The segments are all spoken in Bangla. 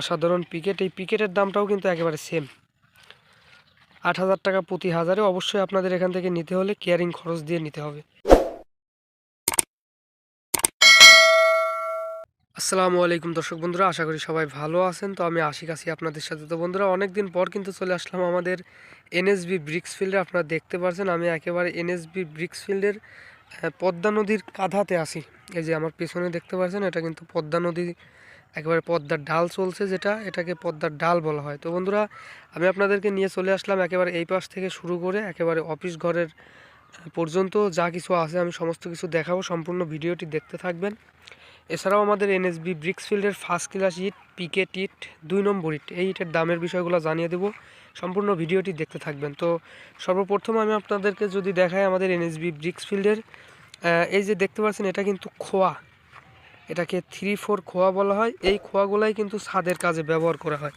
অসাধারণ পিকেট। এই পিকেটের দামটাও কিন্তু একেবারে সেম আট হাজার টাকা প্রতি হাজারে অবশ্যই আপনাদের এখান থেকে নিতে হলে কেয়ারিং খরচ দিয়ে নিতে হবে। আসসালামু আলাইকুম দর্শক বন্ধুরা, আশা করি সবাই ভালো আছেন। তো আমি আশিক আছি আপনাদের সাথে। তো বন্ধুরা অনেক দিন পর কিন্তু চলে আসলাম আমাদের এনএসবি ব্রিক্স ফিল্ডে। আপনারা দেখতে পাচ্ছেন আমি একেবারে এনএসবি ব্রিক্স ফিল্ডের পদ্মা নদীর কাঁধাতে আসি এই যে আমার পেছনে দেখতে পাচ্ছেন, এটা কিন্তু পদ্মা নদী একেবারে পদ্মার ডাল চলছে যেটা, এটাকে পদ্মার ডাল বলা হয়। তো বন্ধুরা, আমি আপনাদেরকে নিয়ে চলে আসলাম একেবারে এই পাশ থেকে শুরু করে একেবারে অফিস ঘরের পর্যন্ত যা কিছু আছে আমি সমস্ত কিছু দেখাবো, সম্পূর্ণ ভিডিওটি দেখতে থাকবেন। এছাড়াও আমাদের এনএসবি ব্রিক্স ফিল্ডের ফার্স্ট ক্লাস ইট পিকেট ইট দুই নম্বর ইট, এই ইটের দামের বিষয়গুলো জানিয়ে দেবো, সম্পূর্ণ ভিডিওটি দেখতে থাকবেন। তো সর্বপ্রথম আমি আপনাদেরকে যদি দেখাই আমাদের এনএসবি ব্রিক্স ফিল্ডের এই যে দেখতে পাচ্ছেন, এটা কিন্তু খোয়া। এটাকে থ্রি ফোর খোয়া বলা হয়। এই খোয়াগুলাই কিন্তু ছাদের কাজে ব্যবহার করা হয়।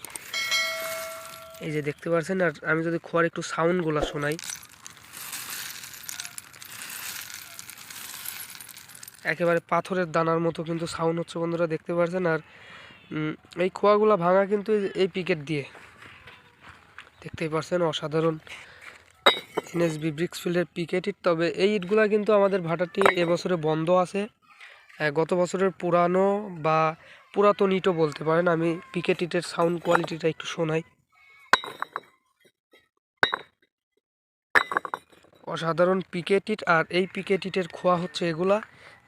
এই যে দেখতে পাচ্ছেন আর আমি যদি খোয়ার একটু সাউন্ডগুলো শোনাই। একেবারে পাথরের দানার মতো কিন্তু সাউন্ড হচ্ছে বন্ধুরা, দেখতে পাচ্ছেন আর এই খোয়াগুলা ভাঙা কিন্তু এই- পিকেট দিয়ে। দেখতেই পাচ্ছেন অসাধারণ। এনএসবি ব্রিক্স ফিল্ডের পিকেট ইট তবে এই ইটগুলা কিন্তু আমাদের ভাটাটি এবছরে বন্ধ আছে। গত বছরের পুরানো বা পুরাতন ইটও বলতে পারেন, আমি পিকেট ইটের সাউন্ড কোয়ালিটিটা একটু শোনাই। অসাধারণ পিকেট ইট আর এই পিকেট ইটের খোয়া হচ্ছে এগুলা।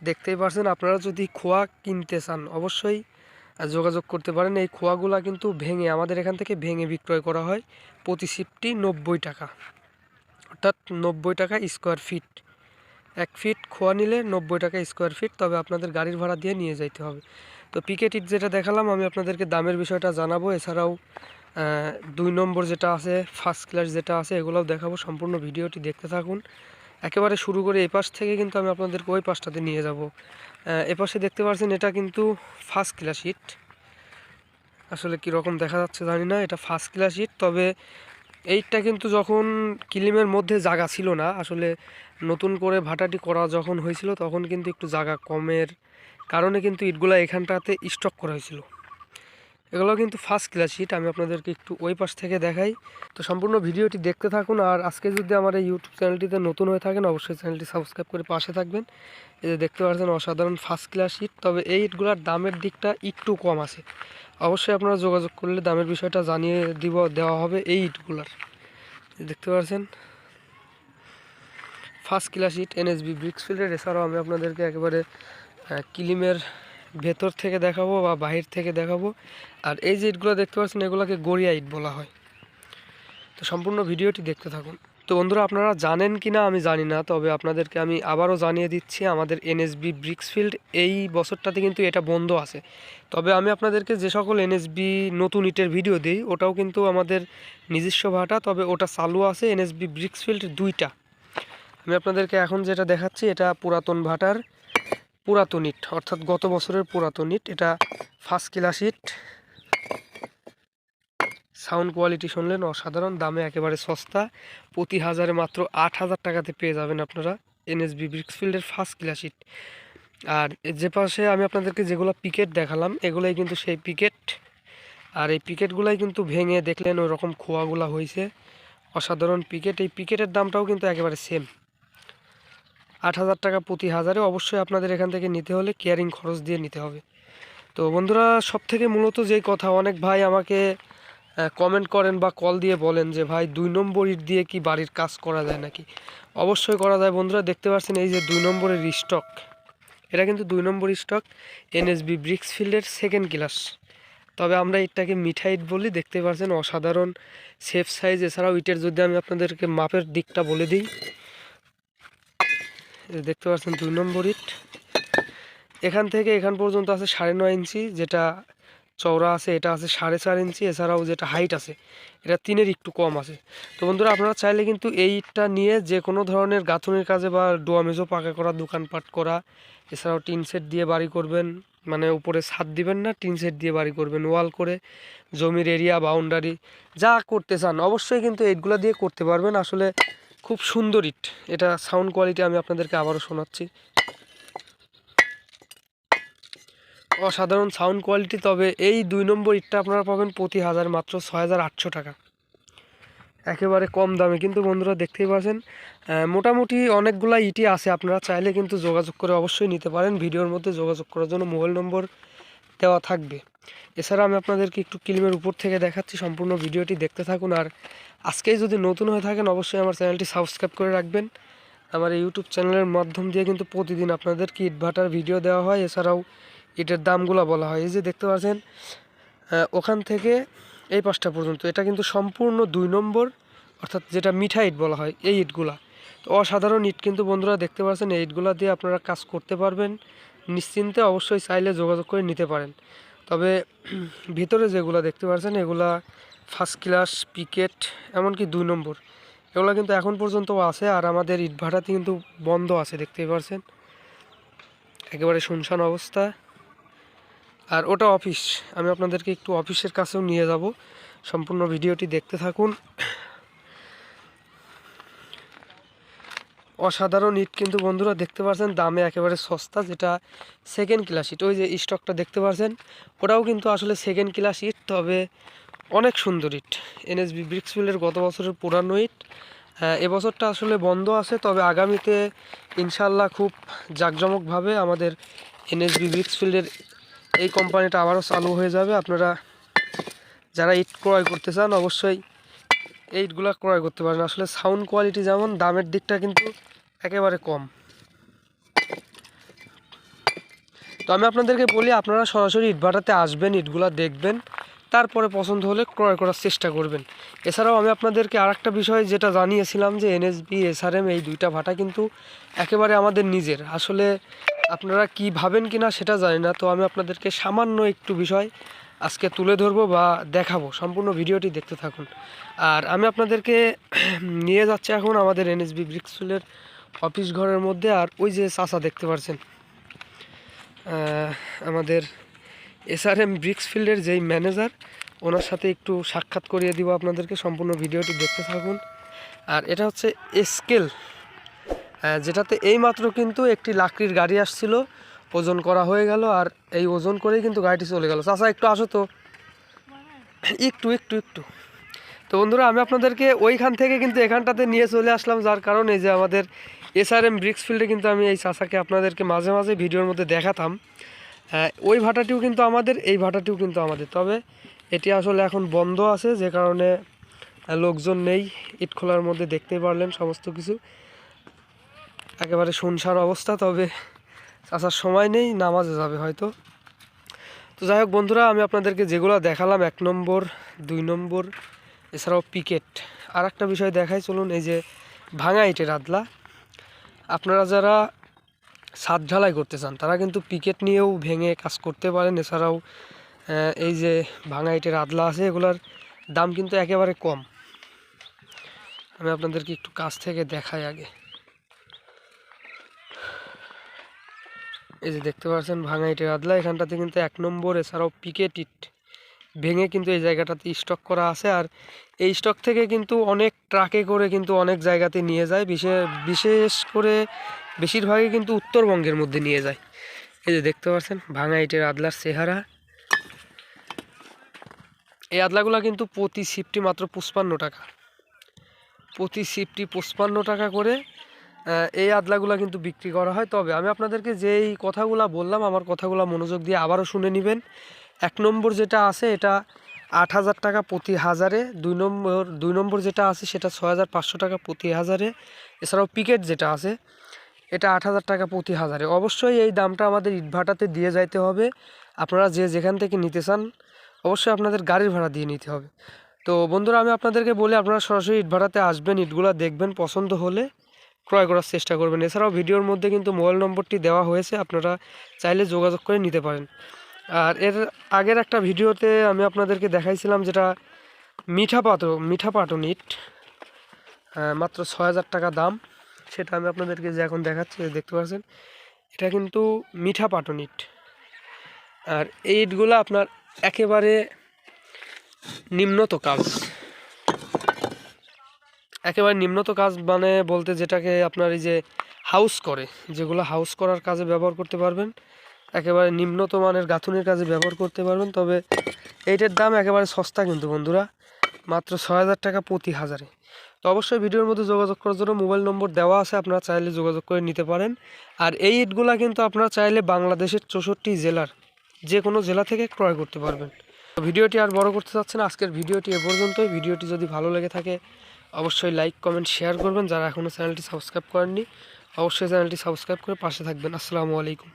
দেখতেই পারছেন, আপনারা যদি খোয়া কিনতে চান, অবশ্যই যোগাযোগ করতে পারেন। এই খোয়াগুলা কিন্তু ভেঙে, আমাদের এখান থেকে ভেঙে বিক্রয় করা হয় প্রতি সিফটি নব্বই টাকা। অর্থাৎ নব্বই টাকা স্কোয়ার ফিট এক ফিট খোয়া নিলে নব্বই টাকা স্কোয়ার ফিট তবে আপনাদের গাড়ির ভাড়া দিয়ে নিয়ে যাইতে হবে। তো পিকেট ইট যেটা দেখালাম, আমি আপনাদেরকে দামের বিষয়টা জানাব। এছাড়াও দুই নম্বর যেটা আছে ফার্স্ট ক্লাস যেটা আছে, এগুলোও দেখাবো। সম্পূর্ণ ভিডিওটি দেখতে থাকুন। একেবারে শুরু করে এই পাশ থেকে কিন্তু আমি আপনাদেরকে ওই পাশটাতে নিয়ে যাব। এ পাশে দেখতে পাচ্ছেন এটা কিন্তু ফার্স্ট ক্লাস ইট আসলে কীরকম দেখা যাচ্ছে জানি না, এটা ফার্স্ট ক্লাস ইট তবে এইটা কিন্তু যখন কিলিমের মধ্যে জায়গা ছিল না, আসলে নতুন করে ভাটাটি করা যখন হয়েছিল তখন কিন্তু একটু জায়গা কমের কারণে কিন্তু ইটগুলা এখানটাতে স্টক করা হয়েছিল। এগুলো কিন্তু ফার্স্ট ক্লাস ইট আমি আপনাদেরকে একটু ওই পাশ থেকে দেখাই। তো সম্পূর্ণ ভিডিওটি দেখতে থাকুন, আর আজকে যদি আমার এই ইউটিউব চ্যানেলটিতে নতুন হয়ে থাকেন, অবশ্যই চ্যানেলটি সাবস্ক্রাইব করে পাশে থাকবেন। এই যে দেখতে পাচ্ছেন, অসাধারণ ফার্স্ট ক্লাস ইট তবে এই ইটগুলোর দামের দিকটা একটু কম আছে। অবশ্যই আপনারা যোগাযোগ করলে দামের বিষয়টা জানিয়ে দিব, দেওয়া হবে এই ইটগুলার দেখতে পাচ্ছেন ফার্স্ট ক্লাস ইট এনএসবি ব্রিক্স ফিল্ডের এছাড়াও আমি আপনাদেরকে একেবারে কিলিমের ভেতর থেকে দেখাবো বা বাহির থেকে দেখাবো। আর এই যে ইটগুলো দেখতে পাচ্ছেন, এগুলোকে গড়িয়া ইট বলা হয়। তো সম্পূর্ণ ভিডিওটি দেখতে থাকুন। তো বন্ধুরা, আপনারা জানেন কি না আমি জানি না, তবে আপনাদেরকে আমি আবারও জানিয়ে দিচ্ছি, আমাদের এনএসবি ব্রিক্স ফিল্ড এই বছরটাতে কিন্তু এটা বন্ধ আছে। তবে আমি আপনাদেরকে যে সকল এনএসবি নতুন ইটের ভিডিও দিই, ওটাও কিন্তু আমাদের নিজস্ব ভাটা, তবে ওটা চালু আছে এনএসবি ব্রিক্স ফিল্ড দুইটা। আমি আপনাদেরকে এখন যেটা দেখাচ্ছি, এটা পুরাতন ভাটার পুরাতন ইট, অর্থাৎ গত বছরের পুরাতন ইট। এটা ফার্স্ট ক্লাস ইট। সাউন্ড কোয়ালিটি শুনলেন অসাধারণ, দামে একেবারে সস্তা। প্রতি হাজারে মাত্র আট হাজার টাকাতে পেয়ে যাবেন আপনারা এনএসবি ব্রিক্সফিল্ডের ফার্স্ট ক্লাস ইট। আর যে পাশে আমি আপনাদেরকে যেগুলো পিকেট দেখালাম, এগুলাই কিন্তু সেই পিকেট আর এই পিকেটগুলাই কিন্তু ভেঙে দেখলেন ওই রকম খোয়াগুলা হয়েছে অসাধারণ পিকেট এই পিকেটের দামটাও কিন্তু একেবারে সেম আট হাজার টাকা প্রতি হাজারে অবশ্যই আপনাদের এখান থেকে নিতে হলে কেয়ারিং খরচ দিয়ে নিতে হবে। তো বন্ধুরা সব থেকে মূলত যেই কথা, অনেক ভাই আমাকে কমেন্ট করেন বা কল দিয়ে বলেন যে, ভাই, দুই নম্বর ইট দিয়ে কি বাড়ির কাজ করা যায় নাকি? অবশ্যই করা যায়। বন্ধুরা, দেখতে পাচ্ছেন এই যে দুই নম্বরের স্টক এটা কিন্তু দুই নম্বর স্টক এনএসবি ব্রিক্স ফিল্ডের সেকেন্ড ক্লাস তবে আমরা ইটটাকে মিঠা ইট বলি, দেখতে পাচ্ছেন অসাধারণ সেফ সাইজ এছাড়াও ইটের যদি আমি আপনাদেরকে মাপের দিকটা বলে দিই দেখতে পাচ্ছেন দুই নম্বর ইট। এখান থেকে এখান পর্যন্ত আছে সাড়ে নয় ইঞ্চি, যেটা চওড়া আছে, এটা আছে সাড়ে চার ইঞ্চি, এছাড়াও যেটা হাইট আছে, এটা তিনের একটু কম আছে। তো বন্ধুরা, আপনারা চাইলে কিন্তু এই ইটটা নিয়ে যে কোনো ধরনের গাঁথনির কাজে বা ডোয়ামেজো পাকা করা, দোকানপাট করা, এছাড়াও টিন সেট দিয়ে বাড়ি করবেন মানে উপরে ছাদ দিবেন না, টিন সেট দিয়ে বাড়ি করবেন, ওয়াল করে, জমির এরিয়া, বাউন্ডারি, যা করতে চান, অবশ্যই কিন্তু ইটগুলো দিয়ে করতে পারবেন। আসলে খুব সুন্দর ইট। এটা সাউন্ড কোয়ালিটি আমি আপনাদেরকে আবারও শোনাচ্ছি। অসাধারণ সাউন্ড কোয়ালিটি তবে এই দুই নম্বর ইটটা আপনারা পাবেন প্রতি হাজার মাত্র ছয় হাজার আটশো টাকা। একেবারে কম দামে। কিন্তু বন্ধুরা, দেখতেই পাচ্ছেন মোটামুটি অনেকগুলো ইটি আছে। আপনারা চাইলে কিন্তু যোগাযোগ করে অবশ্যই নিতে পারেন। ভিডিওর মধ্যে যোগাযোগ করার জন্য মোবাইল নম্বর দেওয়া থাকবে। এছাড়া আমি আপনাদেরকে একটু ক্লিমের উপর থেকে দেখাচ্ছি, সম্পূর্ণ ভিডিওটি দেখতে থাকুন। আর আজকেই যদি নতুন হয়ে থাকেন, অবশ্যই আমার চ্যানেলটি সাবস্ক্রাইব করে রাখবেন। আমার ইউটিউব চ্যানেলের মাধ্যম দিয়ে কিন্তু প্রতিদিন আপনাদেরকে ইটভাটার ভিডিও দেওয়া হয়। এছাড়াও ইটের দামগুলো বলা হয়। এই যে দেখতে পাচ্ছেন ওখান থেকে এই পাঁচটা পর্যন্ত। এটা কিন্তু সম্পূর্ণ দুই নম্বর, অর্থাৎ যেটা মিঠা ইট বলা হয়, এই ইটগুলা। তো অসাধারণ ইট কিন্তু বন্ধুরা দেখতে পাচ্ছেন। এই ইটগুলা দিয়ে আপনারা কাজ করতে পারবেন। নিশ্চিন্তে অবশ্যই চাইলে যোগাযোগ করে নিতে পারেন। তবে ভিতরে যেগুলো দেখতে পাচ্ছেন এগুলা ফার্স্ট ক্লাস পিকেট এমনকি দুই নম্বর, এগুলো কিন্তু এখন পর্যন্ত আছে আর আমাদের ইটভাটাতে কিন্তু বন্ধ আছে, দেখতেই পাচ্ছেন একেবারে শুনশান অবস্থা। আর ওটা অফিস আমি আপনাদেরকে একটু অফিসের কাছেও নিয়ে যাব। সম্পূর্ণ ভিডিওটি দেখতে থাকুন। অসাধারণ ইট কিন্তু বন্ধুরা দেখতে পাচ্ছেন দামে একেবারে সস্তা, যেটা সেকেন্ড ক্লাস ইট। ওই যে স্টকটা দেখতে পাচ্ছেন ওটাও কিন্তু আসলে সেকেন্ড ক্লাস ইট, তবে অনেক সুন্দর ইট। এনএসবি ব্রিক্সফিল্ডের গত বছরের পুরানো ইট। এবছরটা আসলে বন্ধ আছে, তবে আগামীতে ইনশাল্লাহ খুব জাঁকজমকভাবে আমাদের এনএসবি ব্রিক্সফিল্ডের এই কোম্পানিটা আবারও চালু হয়ে যাবে। আপনারা যারা ইট ক্রয় করতে চান, অবশ্যই এই ইটগুলো ক্রয় করতে পারেন। আসলে সাউন্ড কোয়ালিটি যেমন, দামের দিকটা কিন্তু একেবারে কম। তো আমি আপনাদেরকে বলি, আপনারা সরাসরি ইটভাটাতে আসবেন, ইটগুলা দেখবেন, তারপরে পছন্দ হলে ক্রয় করার চেষ্টা করবেন। এছাড়াও আমি আপনাদেরকে আরেকটা বিষয় যেটা জানিয়েছিলাম যে এনএসবি এসআরএম এই দুইটা ভাটা কিন্তু একেবারে আমাদের নিজের। আসলে আপনারা কি ভাবেন কি না সেটা জানি না, তো আমি আপনাদেরকে সামান্য একটু বিষয় আজকে তুলে ধরবো বা দেখাবো। সম্পূর্ণ ভিডিওটি দেখতে থাকুন। আর আমি আপনাদেরকে নিয়ে যাচ্ছি এখন আমাদের এনএসবি ব্রিক্সফিল্ডের অফিস ঘরের মধ্যে আর ওই যে চাচা দেখতে পাচ্ছেন আমাদের এসআরএম ব্রিক্স ফিল্ডের যেই ম্যানেজার ওনার সাথে একটু সাক্ষাৎ করিয়ে দিব আপনাদেরকে, সম্পূর্ণ ভিডিওটি দেখতে থাকুন। আর এটা হচ্ছে স্কেল যেটাতে এইমাত্র কিন্তু একটি লাকড়ির গাড়ি আসছিল, ওজন করা হয়ে গেল আর এই ওজন করেই কিন্তু গাড়িটি চলে গেল। চাচা, একটু আসো তো। একটু একটু একটু। তো বন্ধুরা, আমি আপনাদেরকে ওইখান থেকে কিন্তু এখানটাতে নিয়ে চলে আসলাম, যার কারণে যে আমাদের এসআরএম ব্রিক্সফিল্ডে কিন্তু আমি এই চাচাকে আপনাদেরকে মাঝে মাঝে ভিডিওর মধ্যে দেখাতাম। ওই ভাটাটিও কিন্তু আমাদের, এই ভাটাটিও কিন্তু আমাদের। তবে এটি আসলে এখন বন্ধ আছে, যে কারণে লোকজন নেই, ইট খোলার মধ্যে দেখতে পারলেন সমস্ত কিছু। একেবারে শুনশান অবস্থা, তবে আসার সময় নেই, নামাজে যাবে হয়তো। তো যাই হোক বন্ধুরা, আমি আপনাদেরকে যেগুলো দেখালাম, এক নম্বর, দুই নম্বর, এছাড়াও পিকেট। আর একটা বিষয় দেখাই, চলুন, এই যে ভাঙা ইটের আদলা। আপনারা যারা ছাদ ঢালাই করতে চান, তারা কিন্তু পিকেট নিয়েও ভেঙে কাজ করতে পারেন। এছাড়াও এই যে ভাঙা ইটের আদলা আছে, এগুলার দাম কিন্তু একেবারে কম। আমি আপনাদেরকে একটু কাছ থেকে দেখাই আগে। এই যে দেখতে পাচ্ছেন ভাঙা ইটের আদলা, এখানটাতে কিন্তু এক নম্বর, এছাড়াও পিকেট ইট। ভেঙে কিন্তু এই জায়গাটাতে স্টক করা আছে। আর এই স্টক থেকে কিন্তু অনেক ট্রাকে করে কিন্তু অনেক জায়গাতে নিয়ে যায়। বিশেষ বিশেষ করে বেশিরভাগই কিন্তু উত্তরবঙ্গের মধ্যে নিয়ে যায়। এই যে দেখতে পাচ্ছেন, ভাঙা ইটের আদলার চেহারা। এই আদলাগুলো কিন্তু প্রতি সিফটি মাত্র পঁচপান্ন টাকা। প্রতি সিফটি পঁচপান্ন টাকা করে এই আদলাগুলো কিন্তু বিক্রি করা হয়। তবে আমি আপনাদেরকে যেই কথাগুলো বললাম, আমার কথাগুলো মনোযোগ দিয়ে আবারও শুনে নেবেন। এক নম্বর যেটা আছে, এটা আট হাজার টাকা প্রতি হাজারে। দুই নম্বর দুই নম্বর যেটা আছে, সেটা ছয় হাজার পাঁচশো টাকা প্রতি হাজারে। এছাড়াও পিকেট যেটা আছে, এটা আট হাজার টাকা প্রতি হাজারে। অবশ্যই এই দামটা আমাদের ইটভাটাতে দিয়ে যাইতে হবে। আপনারা যে যেখান থেকে নিতে চান, অবশ্যই আপনাদের গাড়ির ভাড়া দিয়ে নিতে হবে। তো বন্ধুরা, আমি আপনাদেরকে বলে, আপনারা সরাসরি ইট ভাড়াতে আসবেন, ইটগুলো দেখবেন, পছন্দ হলে ক্রয় করার চেষ্টা করবেন। এছাড়াও ভিডিওর মধ্যে কিন্তু মোবাইল নম্বরটি দেওয়া হয়েছে, আপনারা চাইলে যোগাযোগ করে নিতে পারেন। আর এর আগের একটা ভিডিওতে আমি আপনাদেরকে দেখাইছিলাম যেটা মিঠা পাতো মিঠা পাটন ইট মাত্র ছয় হাজার টাকা দাম। সেটা আমি আপনাদেরকে যে এখন দেখাচ্ছি দেখতে পাচ্ছেন, এটা কিন্তু মিঠা পাটন ইট। আর এই ইটগুলো আপনার একেবারে নিম্নত কাজ। একেবারে নিম্নত কাজ মানে বলতে যেটাকে আপনার এই যে হাউস করে, যেগুলো হাউস করার কাজে ব্যবহার করতে পারবেন। একেবারে নিম্নত মানের গাঁথুনির কাজে ব্যবহার করতে পারবেন, তবে এইটার দাম একেবারে সস্তা কিন্তু বন্ধুরা। মাত্র ছয় হাজার টাকা প্রতি হাজারে। তো অবশ্যই ভিডিওর মধ্যে যোগাযোগ করার জন্য মোবাইল নম্বর দেওয়া আছে, আপনারা চাইলে যোগাযোগ করে নিতে পারেন। আর এই ইটগুলা কিন্তু আপনারা চাইলে বাংলাদেশের চৌষট্টি জেলার যে কোনো জেলা থেকে ক্রয় করতে পারবেন। ভিডিওটি আর বড় করতে চাচ্ছেন আজকের ভিডিওটি এ পর্যন্তই। ভিডিওটি যদি ভালো লেগে থাকে, অবশ্যই লাইক, কমেন্ট, শেয়ার করবেন। যারা এখনও চ্যানেলটি সাবস্ক্রাইব করেননি, অবশ্যই চ্যানেলটি সাবস্ক্রাইব করে পাশে থাকবেন। আসসালামু আলাইকুম।